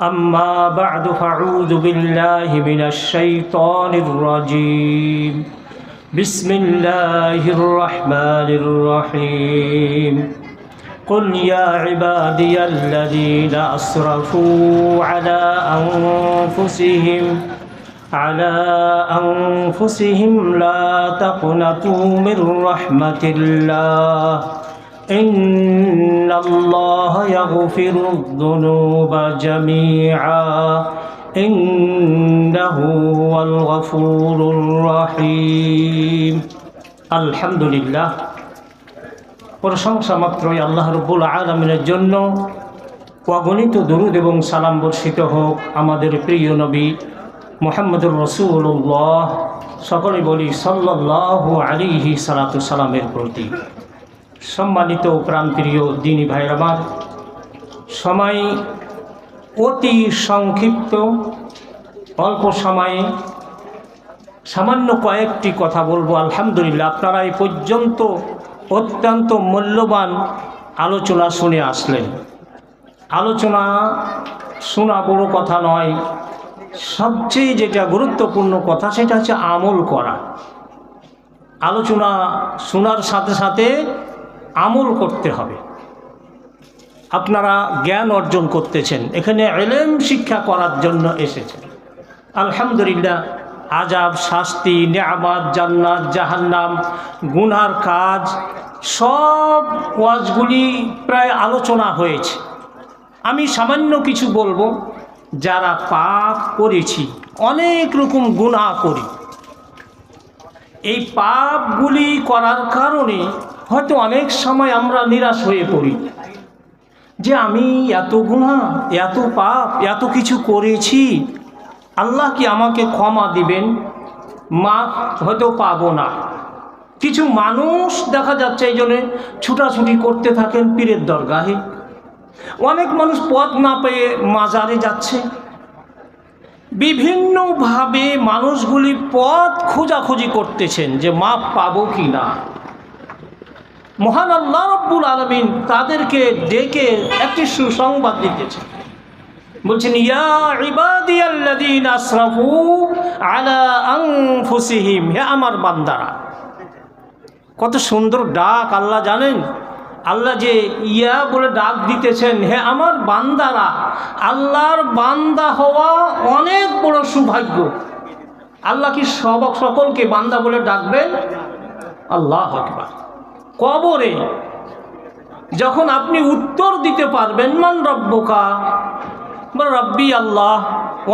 أما بعد فأعوذ بالله من الشيطان الرجيم. بسم الله الرحمن الرحيم. قل يا عبادي الذين أسرفوا على أنفسهم على أنفسهم لا تقنطوا من رحمة الله. إن الله يغفر الذنوب جميعا إنه هو الغفور الرحيم الحمد لله প্রশংসা মাত্রই আল্লাহ রব্বুল আলমিনের জন্য অগণিত দরুদ এবং সালাম বর্ষিত হোক আমাদের প্রিয় নবী মোহাম্মদুর রসুল্লাহ সকলে বলি সাল্লাহ আলিহি সালাতু সালামের প্রতি সম্মানিত প্রান্তীয় দিনী ভাইয়ের সময় অতি সংক্ষিপ্ত, অল্প সময়ে সামান্য কয়েকটি কথা বলব। আলহামদুলিল্লাহ, আপনারা এই পর্যন্ত অত্যন্ত মূল্যবান আলোচনা শুনে আসলেন। আলোচনা শোনা বড় কথা নয়, সবচেয়ে যেটা গুরুত্বপূর্ণ কথা সেটা হচ্ছে আমল করা। আলোচনা শোনার সাথে সাথে আমল করতে হবে। আপনারা জ্ঞান অর্জন করতেছেন। এখানে এলেম শিক্ষা করার জন্য এসেছেন। আলহামদুলিল্লাহ আজাব শাস্তি নেয়াবাদ জান্নাত, জাহান্নাম, গুনার কাজ, সব ওয়াজগুলি প্রায় আলোচনা হয়েছে। আমি সামান্য কিছু বলব, যারা পাপ করেছি, অনেক রকম গুণা করি। এই পাপগুলি করার কারণে হয়তো অনেক সময় আমরা নিরাশ হয়ে পড়ি। যে আমি এত গুণা এত পাপ, এত কিছু করেছি, আল্লাহ কি আমাকে ক্ষমা দিবেন? মা হয়তো পাবো না। কিছু মানুষ দেখা যাচ্ছে এই জন্যে ছুটাছুটি করতে থাকেন পীরের দরগাহে। অনেক মানুষ পথ না পেয়ে মাজারে যাচ্ছে। বিভিন্নভাবে মানুষগুলি পথ খোঁজাখুঁজি করতেছেন যে মাপ পাবো কি না। মহান আল্লাহ রব্বুল আলমিন তাদেরকে ডেকে একটি সুসংবাদ দিতেছে। বলছেন, ইয়া ইবাদিয়াল্লাযীন আসরাফু আলা আনফুসিহিম, হে আমার বান্দারা। কত সুন্দর ডাক, আল্লাহ জানেন? আল্লাহ যে ইয়া বলে ডাক দিতেছেন, হে আমার বান্দারা, আল্লাহর বান্দা হওয়া অনেক বড় সৌভাগ্য। আল্লাহ কি সব, সকলকে বান্দা বলে ডাকবেন? আল্লাহ আকবার। কবরে। যখন আপনি উত্তর দিতে পারবেন, মান রব্বকা? রব্বি আল্লাহ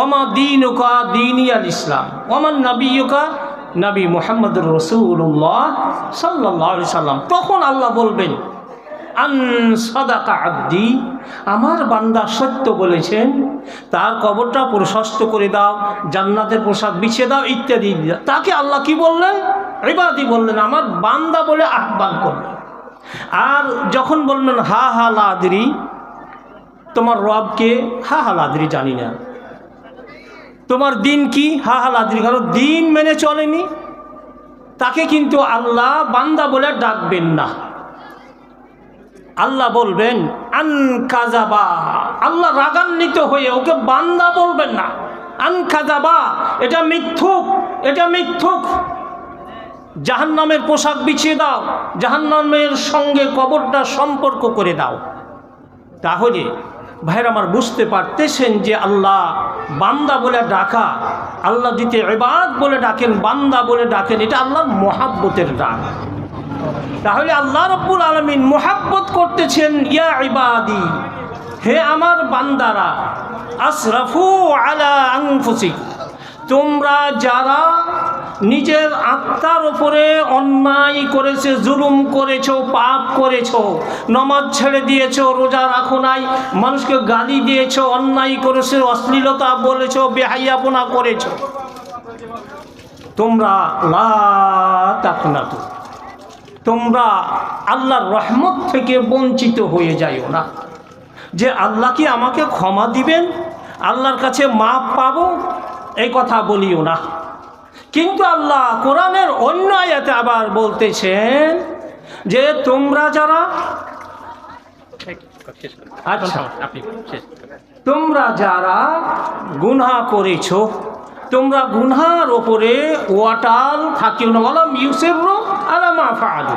ওমা দিন ওকা দিন আল ইসলাম ওমান নবী ওকা নবী মোহাম্মদ রসুল্লাহ সাল্লাহ সাল্লাম। তখন আল্লাহ বলবেন, আন সদাকা আব্দি, আমার বান্দা সত্য বলেছেন, তার কবরটা প্রশস্ত করে দাও, জান্নাতের পোশাক বিছিয়ে দাও, ইত্যাদি। তাকে আল্লাহ কি বললেন? এবাদি বললেন, আমার বান্দা বলে আহ্বান করলেন আর যখন বললেন, হা হা, লাদরি, তোমার রবকে, হা হা, লাদরি জানি না। তোমার দিন কি? হা হা, লাদরি, কারণ দিন মেনে চলেনি। তাকে কিন্তু আল্লাহ বান্দা বলে ডাকবেন না। আল্লাহ বলবেন, আন কাজাবা। আল্লাহ রাগান্বিত হয়ে ওকে বান্দা বলবেন না। আন কাজাবা। এটা মিথ্যুক এটা মিথ্যুক। জাহান্নামের পোশাক বিছিয়ে দাও, জাহান্নামের সঙ্গে কবরটা সম্পর্ক করে দাও। তাহলে ভাইয়ের আমার বুঝতে পারতেছেন যে আল্লাহ বান্দা বলে ডাকা, আল্লাহ দিতে এবাদ বলে ডাকেন, বান্দা বলে ডাকেন, এটা আল্লাহর মহাব্বতের ডাক তাহলে আল্লাহ রব্বুল আলমিন মোহাব্বত করতেছেন, ইয়া ইবাদি, হে আমার বান্দারা আশরাফু আলা আংফুসি তোমরা যারা নিজের আত্মার ওপরে অন্যায় করেছে, জুলুম করেছ, পাপ করেছ, নমাজ ছেড়ে দিয়েছ, রোজা রাখো নাই, মানুষকে গালি দিয়েছ, অন্যায় করেছে, অশ্লীলতা বলেছ বেহাইয়াপনা করেছ। তোমরা লা তাকনাতু, তোমরা আল্লাহর রহমত থেকে বঞ্চিত হয়ে যাইও না। যে আল্লাহ কি আমাকে ক্ষমা দিবেন, আল্লাহর কাছে মাপ পাবো, এই কথা বলিও না। কিন্তু আল্লাহ কোরআনের অন্য আয়াতে আবার বলতেছেন যে তোমরা যারা আচ্ছা তোমরা যারা গুনহা করেছ, তোমরা গুনহার ওপরে ওয়াটাল থাকিও না বলো ইউসেফ আলামা ফাআলু।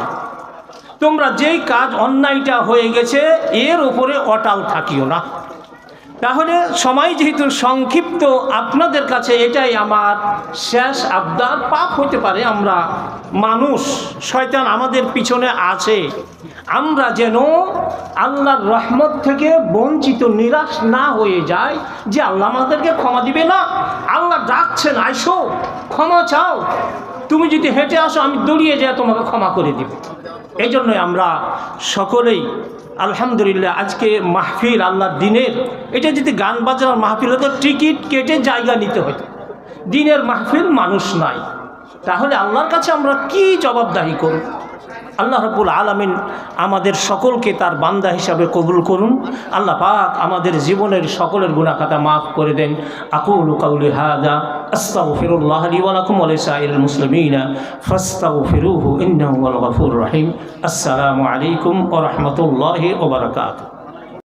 তোমরা যেই কাজ অন্যায়টা হয়ে গেছে, এর ওপরে অটাল থাকিও না। তাহলে সময় যেহেতু সংক্ষিপ্ত, আপনাদের কাছে এটাই আমার শেষ আবদার। পাপ হতে পারে, আমরা মানুষ, শয়তান আমাদের পিছনে আছে। আমরা যেন আল্লাহর রহমত থেকে বঞ্চিত, নিরাশ না হয়ে যায় যে আল্লাহ আমাদেরকে ক্ষমা দিবে না। আল্লাহ ডাকছেন, আইসো, ক্ষমা চাও। তুমি যদি হেঁটে আসো, আমি দৌড়িয়ে যাই তোমাকে ক্ষমা করে দিব। এই জন্যই আমরা সকলেই, আলহামদুলিল্লাহ, আজকে মাহফিল, আল্লাহর দিনের, এটা যদি গান বাজনার মাহফিল হতো, টিকিট কেটে জায়গা নিতে হতো। দিনের মাহফিল মানুষ নাই। তাহলে আল্লাহর কাছে আমরা কি জবাবদাহি করব? আল্লাহ রব্বুল আলমিন আমাদের সকলকে তার বান্দা হিসাবে কবুল করুন। আল্লাহ পাক আমাদের জীবনের সকলের গুণাখাতা মাফ করে দেন। আকুল কাউলি হাদা, আস্তাগফিরুল্লাহ লি ওয়া লাকুম ওয়া লিসাইরিল মুসলিমিনা, ফাস্তাগফিরুহু ইন্নাহু ওয়াল গফুরুর রহিম। আসসালামু আলাইকুম ওয়া রাহমাতুল্লাহি ওয়া বারাকাতুহু।